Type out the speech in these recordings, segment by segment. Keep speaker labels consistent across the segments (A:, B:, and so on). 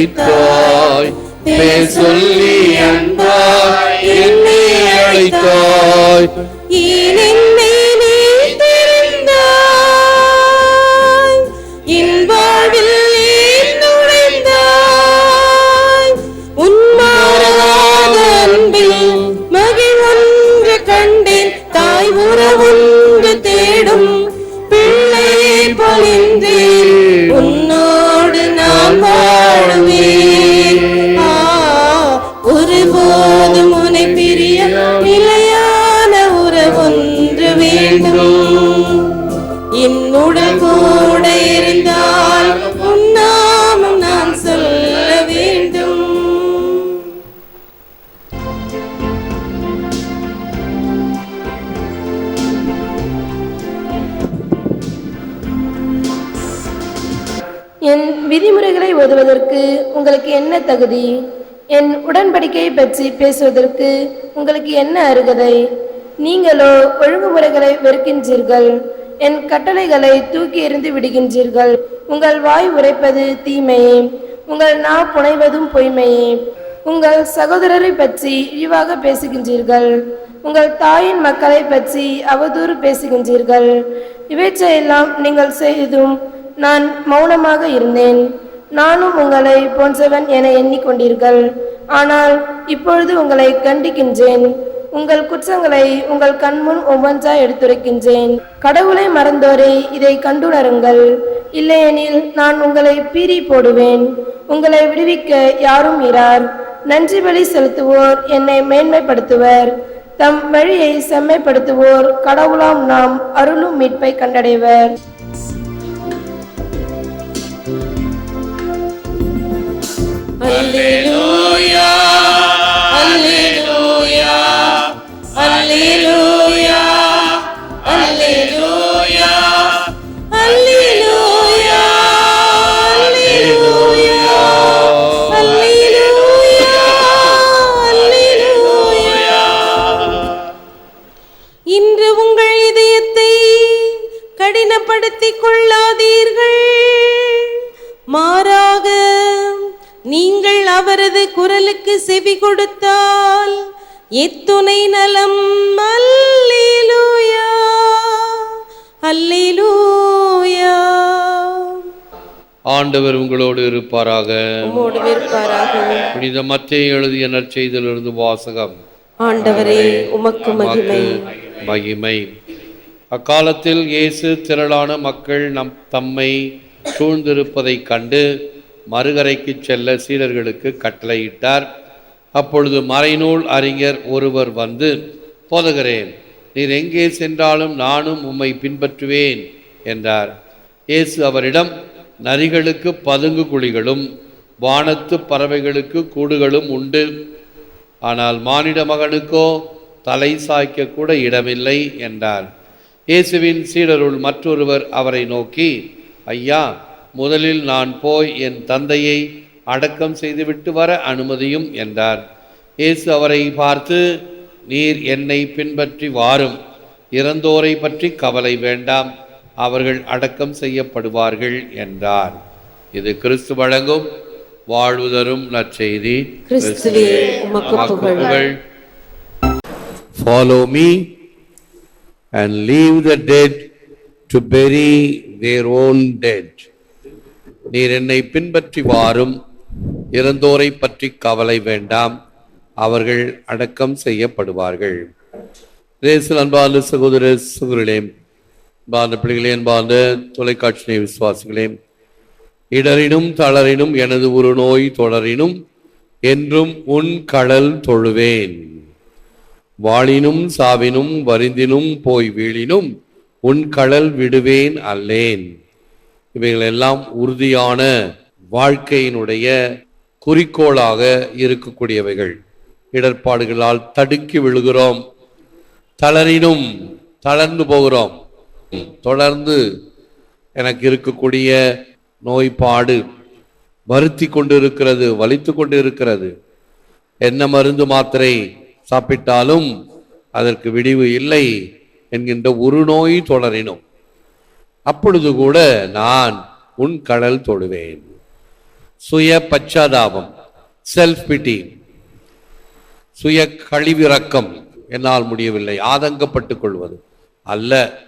A: அழைத்தாய். பேர் சொல்லி அன்பாய். என்னை அழைத்தாய்.
B: உங்களுக்கு என்ன தகுதி? என் உடன்படிக்கையை பற்றி பேசுவதற்கு உங்களுக்கு என்ன அருகதை? நீங்களோ ஒழுங்குமுறைகளை வெறுக்கின்றீர்கள். என் கட்டளைகளை தூக்கி எறிந்து விடுகின்றீர்கள். உங்கள் வாய் உரைப்பது தீமையே உங்கள் நா புனைவதும் பொய்மையே உங்கள் சகோதரரை பற்றி இழிவாக பேசுகின்றீர்கள். உங்கள் தாயின் மக்களை பற்றி அவதூறு பேசுகின்றீர்கள். இவற்றையெல்லாம் நீங்கள் செய்தும் நான் மௌனமாக இருந்தேன். நானும் உங்களை போன்றவன் என எண்ணிக்கொண்டீர்கள். ஆனால் இப்பொழுது உங்களை கண்டிக்கின்றேன். உங்கள் குற்றங்களை உங்கள் கண்முன் ஒவ்வொன்றா எடுத்துரைக்கின்றேன். கடவுளை மறந்தோரே இதை கண்டுணருங்கள். இல்லையெனில் நான் உங்களை பீறி போடுவேன். உங்களை விடுவிக்க யாரும் இரார். நன்றி வழி செலுத்துவோர் என்னை மேன்மைப்படுத்துவர். தம் வழியை செம்மைப்படுத்துவோர் கடவுளாம் நாம் அருளும் மீட்பை கண்டடைவர்.
C: Hallelujah. அவரது குரலுக்கு செவி கொடுத்தால் எத்துணை நலம். அல்லேலூயா. அல்லேலூயா.
A: ஆண்டவர் உங்களோடு இருப்பாராக. புனித மத்திய எழுதிய நற்செய்தியிலிருந்து வாசகம்.
C: ஆண்டவரே உமக்கு மகிமை.
A: அக்காலத்தில் இயேசு திரளான மக்கள் நம் தம்மை சூழ்ந்திருப்பதைக் கண்டு மறுகரைக்கு செல்ல சீடர்களுக்கு கட்டளையிட்டார். அப்பொழுது மறைநூல் அறிஞர் ஒருவர் வந்து போதகரேன் நீர் எங்கே சென்றாலும் நானும் உம்மை பின்பற்றுவேன் என்றார். இயேசு அவரிடம் நரிகளுக்கு பதுங்கு குழிகளும் வானத்து பறவைகளுக்கு கூடுகளும் உண்டு. ஆனால் மானிட மகனுக்கோ தலை சாய்க்க கூட இடமில்லை என்றார். இயேசுவின் சீடருள் மற்றொருவர் அவரை நோக்கி ஐயா முதலில் நான் போய் என் தந்தையை அடக்கம் செய்துவிட்டு வர அனுமதியும் என்றார். இயேசு அவரை பார்த்து நீர் என்னை பின்பற்றி வாரும். இறந்தோரை பற்றி கவலை வேண்டாம். அவர்கள் அடக்கம் செய்யப்படுவார்கள் என்றார். இது கிறிஸ்து வழங்கும் வாழ்வு தரும் நற்செய்தி Follow me and leave the dead to bury their own dead. நீர் என்னை பின்பற்றி வாரும். இறந்தோரை பற்றி கவலை வேண்டாம். அவர்கள் அடக்கம் செய்யப்படுவார்கள். ரேசில் அன்பார்ந்த சகோதர சகோதரர்களே அன்பார்ந்த பிள்ளைகளே அன்பார்ந்த தொலைக்காட்சி விசுவாசிகளே இடரினும் தளரினும் எனது ஒரு நோய் தொடரினும் என்றும் உன் கடல் தொழுவேன். வாளினும் சாவினும் வருந்தினும் போய் வீழினும் உன் கடல் விடுவேன் அல்லேன். இவைகள் எல்லாம் உறுதியான வாழ்க்கையினுடைய குறிக்கோளாக இருக்கக்கூடியவைகள். இடர்பாடுகளால் தடுக்கி விழுகிறோம். தளரினும் தளர்ந்து போகிறோம். தொடர்ந்து எனக்கு இருக்கக்கூடிய நோய்பாடு வருத்தி கொண்டு இருக்கிறது வலித்து கொண்டு இருக்கிறது என்ன மருந்து மாத்திரை சாப்பிட்டாலும் அதற்கு விடிவு இல்லை என்கின்ற ஒரு நோய் தொடரினும். அப்பொழுது கூட நான் உன் கடல் தொடுவேன். சுய பச்சாதாபம் செல்ஃப் பிட்டி சுய கழிவிறக்கம் என்னால் முடியவில்லை. ஆதங்கப்பட்டு கொள்வது அல்ல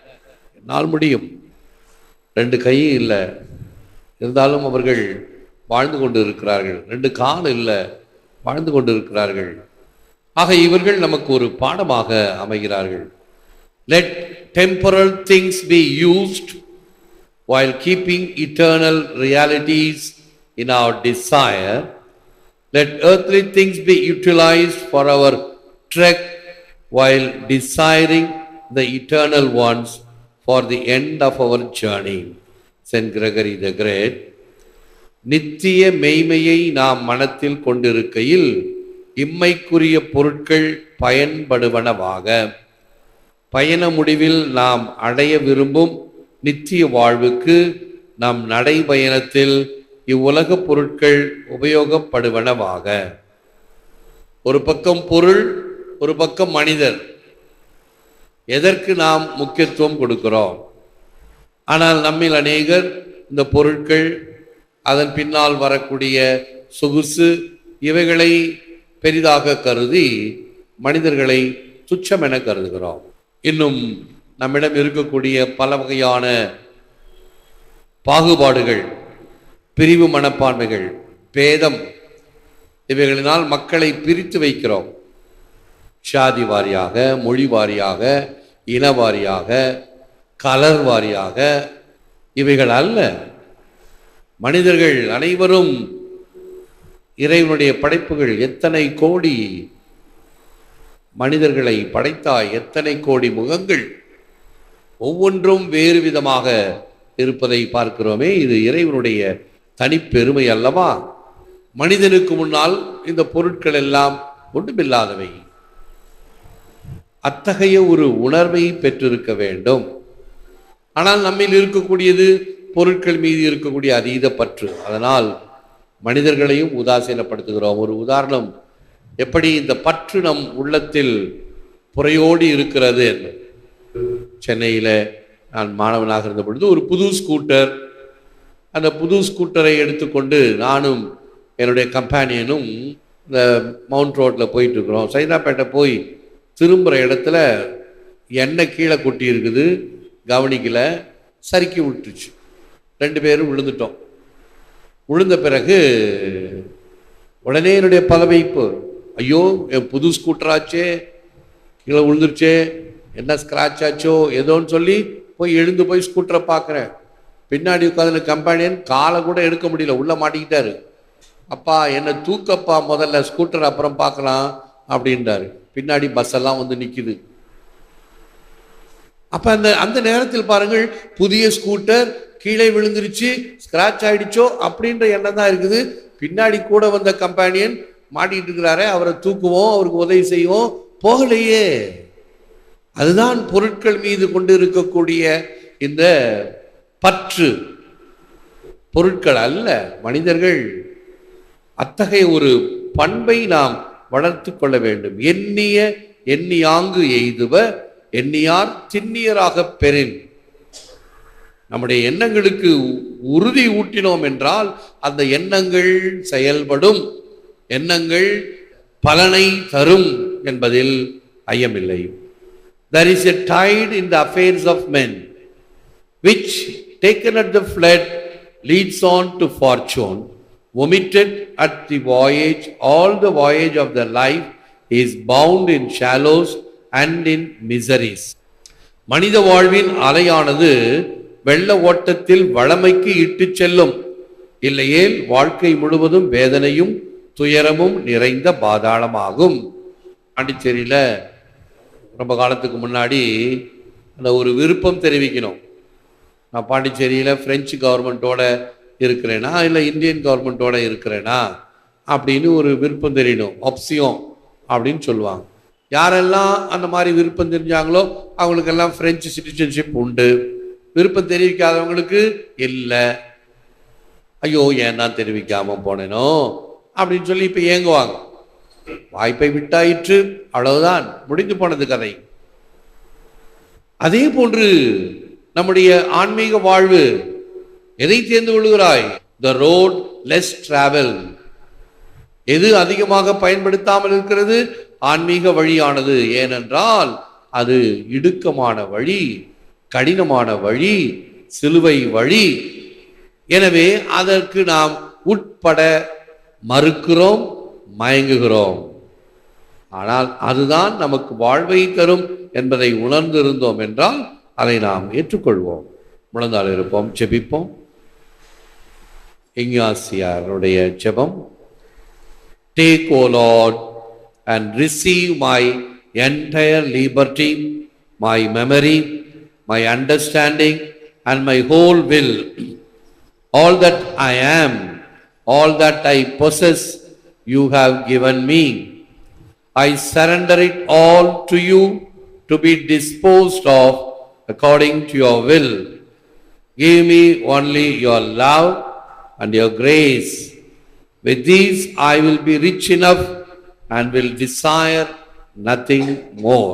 A: என்னால் முடியும். ரெண்டு கையும் இல்லை. இருந்தாலும் அவர்கள் வாழ்ந்து கொண்டு இருக்கிறார்கள் ரெண்டு கால் இல்லை வாழ்ந்து கொண்டு இருக்கிறார்கள் ஆக இவர்கள் நமக்கு ஒரு பாடமாக அமைகிறார்கள். Let temporal things be used while keeping eternal realities in our desire, let earthly things be utilized for our trek while desiring the eternal ones for the end of our journey. Saint Gregory the Great. நித்திய மெய்மையை நாம் மனத்தில் கொண்டிருக்கையில் இம்மைக்குரிய பொருட்கள் பயன்படுவனவாக பயண முடிவில் நாம் அடைய விரும்பும் நித்திய வாழ்வுக்கு நம் நடைபயணத்தில் இவ்வுலகப் பொருட்கள் உபயோகப்படுவனவாக. ஒரு பக்கம் பொருள் ஒரு பக்கம் மனிதர். எதற்கு நாம் முக்கியத்துவம் கொடுக்கிறோம்? ஆனால் நம்மில் அநேகர் இந்த பொருட்கள் அதன் பின்னால் வரக்கூடிய சொகுசு இவைகளை பெரிதாக கருதி மனிதர்களை துச்சமென கருதுகிறோம். இன்னும் நம்மிடம் இருக்கக்கூடிய பல வகையான பாகுபாடுகள் பிரிவு மனப்பான்மைகள் பேதம் இவைகளினால் மக்களை பிரித்து வைக்கிறோம். சாதி வாரியாக மொழி வாரியாக இன வாரியாக கலர் வாரியாக இவைகள் அல்ல. மனிதர்கள் அனைவரும் இறைவனுடைய படைப்புகள் எத்தனை கோடி மனிதர்களை படைத்தாய் எத்தனை கோடி முகங்கள் ஒவ்வொன்றும் வேறு விதமாக இருப்பதை பார்க்கிறோமே. இது இறைவனுடைய தனிப்பெருமை அல்லவா? மனிதனுக்கு முன்னால் இந்த பொருட்கள் எல்லாம் ஒன்றுமில்லாதவை. அத்தகைய ஒரு உணர்வை பெற்றிருக்க வேண்டும். ஆனால் நம்மில் இருக்கக்கூடியது பொருட்கள் மீது இருக்கக்கூடிய அதீத பற்று. அதனால் மனிதர்களையும் உதாசீனப்படுத்துகிறோம். ஒரு உதாரணம் எப்படி இந்த பற்று நம் உள்ளத்தில் புறையோடி இருக்கிறது என்று. சென்னையில் நான் மாணவனாக இருந்த பொழுது ஒரு புது ஸ்கூட்டர் அந்த புது ஸ்கூட்டரை எடுத்துக்கொண்டு நானும் என்னுடைய கம்பேனியனும் இந்த மவுண்ட் ரோட்டில் போயிட்டு இருக்கிறோம் சைதாப்பேட்டை போய் திரும்புகிற இடத்துல எண்ணெய் கீழே கொட்டி இருக்குது கவனிக்கலை. சறுக்கி விட்டுருச்சு ரெண்டு பேரும் விழுந்துட்டோம். விழுந்த பிறகு உடனே என்னுடைய பதவைப்பு. ஐயோ என் புது ஸ்கூட்டராச்சே கீழே விழுந்துருச்சே. என்ன ஸ்க்ராட்ச் ஆச்சோ ஏதோன்னு சொல்லி போய் எழுந்து போய் ஸ்கூட்டரை பார்க்குறேன். பின்னாடி உட்காந்துன கம்பெனியன் காலை கூட எடுக்க முடியல உள்ளே மாட்டிக்கிட்டாரு. அப்பா என்னை தூக்கப்பா முதல்ல ஸ்கூட்டர் அப்புறம் பார்க்கலாம் அப்படின்றாரு. பின்னாடி பஸ் எல்லாம் வந்து நிற்கிது அப்போ அந்த அந்த நேரத்தில் பாருங்கள் புதிய ஸ்கூட்டர் கீழே விழுந்துருச்சு ஸ்க்ராட்ச் ஆயிடுச்சோ அப்படின்ற எண்ணம் தான் இருக்குது. பின்னாடி கூட வந்த கம்பானியன் மாட்டிக்கிட்டு இருக்கிறாரே அவரை தூக்குவோம் அவருக்கு உதவி செய்வோம் போகலையே. அதுதான் பொருட்கள் மீது கொண்டு இருக்கக்கூடிய இந்த பற்று. பொருட்கள் அல்ல மனிதர்கள் அத்தகைய ஒரு பண்பை நாம் வளர்த்து கொள்ள வேண்டும். எண்ணிய எண்ணியாங்கு எய்துவ எண்ணியார் திண்ணியராக பெறின். நம்முடைய எண்ணங்களுக்கு உறுதி ஊட்டினோம் என்றால் அந்த எண்ணங்கள் செயல்படும். எண்ணங்கள் பலனை தரும் என்பதில் ஐயமில்லை. There is a tide in the affairs of men which taken at the flood leads on to fortune omitted at the voyage all the voyage of the life is bound in shallows and in miseries மனித வாழ்வின் அலையானது வெள்ள ஓட்டத்தில் வளமைக்கு இட்டுச் செல்லும் இல்லையேல் வாழ்க்கை முழுவதும் வேதனையும் துயரமும் நிறைந்த பாதாளமாகும் பாண்டிச்சேரியில ரொம்ப காலத்துக்கு முன்னாடி அந்த ஒரு விருப்பம் தெரிவிக்கணும். நான் பாண்டிச்சேரியில் ஃப்ரெஞ்சு கவர்மெண்ட்டோட இருக்கிறேனா இல்லை இந்தியன் கவர்மெண்ட்டோட இருக்கிறேனா அப்படின்னு ஒரு விருப்பம் தெரியணும். ஆப்சியம் அப்படின்னு சொல்லுவாங்க. யாரெல்லாம் அந்த மாதிரி விருப்பம் தெரிஞ்சாங்களோ அவங்களுக்கெல்லாம் ஃப்ரெஞ்சு சிட்டிசன்ஷிப் உண்டு. விருப்பம் தெரிவிக்காதவங்களுக்கு இல்லை. ஐயோ ஏன் நான் தெரிவிக்காமல் போனேனோ அப்படின்னு சொல்லி இப்போ ஏங்குவாங்க. வாய்ப்பை விட்டாயிற்று. அவ்வளவுதான். முடிந்து போனது கதை. அதே போன்று நம்முடைய ஆன்மீக வாழ்வு எதை தேர்ந்து கொள்கிறாய் த ரோட் லெஸ் டிராவல் எது அதிகமாக பயன்படுத்தாமல் இருக்கிறது? ஆன்மீக வழியானது. ஏனென்றால் அது இடுக்கமான வழி கடினமான வழி சிலுவை வழி. எனவே அதற்கு நாம் உட்பட மறுக்கிறோம். மயங்குகிறோம் ஆனால் அதுதான் நமக்கு வாழ்வை தரும் என்பதை உணர்ந்து இருந்தோம் என்றால் அதை நாம் ஏற்றுக்கொள்வோம் முழந்தால் இருப்போம் செபிப்போம் இங்காசியாருடைய ஜெபம் take O Lord and receive my entire liberty my memory my understanding and my whole will all that I am all that I possess you have given me. I surrender it all to you to be disposed of according to your will. Give me only your love and your grace. With these I will be rich enough and will desire nothing more.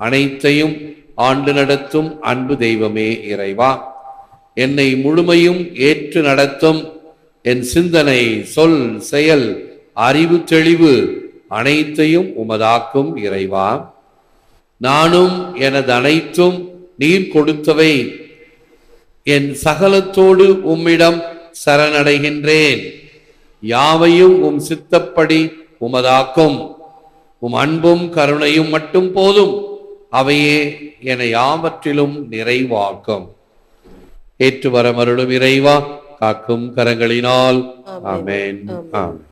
A: அனைத்தையும் ஆண்டு நடத்தும் அன்பு தெய்வமே இறைவா என்னை முழுமையும் ஏற்று நடத்தும் என் சிந்தனை சொல் செயல் அறிவு தெளிவு அனைத்தையும் உமதாக்கும் இறைவா. நானும் எனது அனைத்தும் நீர் கொடுத்தவை. என் சகலத்தோடு உம்மிடம் சரணடைகின்றேன். யாவையும் உம் சித்தப்படி உமதாக்கும். உம் அன்பும் கருணையும் மட்டும் போதும். அவையே என யாவற்றிலும் நிறைவாக்கும். ஏற்று வரமருளும் இறைவா. காக்கும் கரங்களினால். ஆமென். ஆமென்.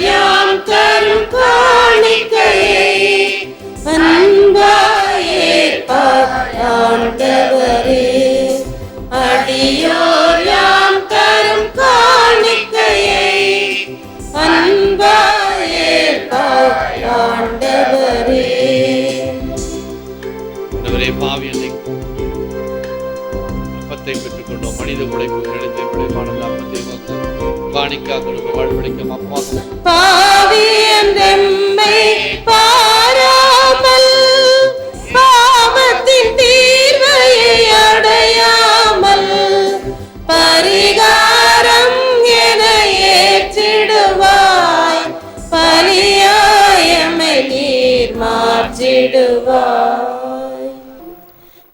C: யாம் தரும் காணிக்கையை.
A: பணத்தை பெற்றுக்கொண்டோம். மனித உழைப்பு நிலத்தை விளைவான அப்பத்தை வந்து காணிக்கா குடும்ப வாழ்வழிக்கும்
C: அப்பா. பாராமல் பாவத்தின் தீர்வையை அடையாமல் பரிகாரம் என ஏற்றிடுவாய். பலியாயமை நீர் மாற்றிடுவாய்.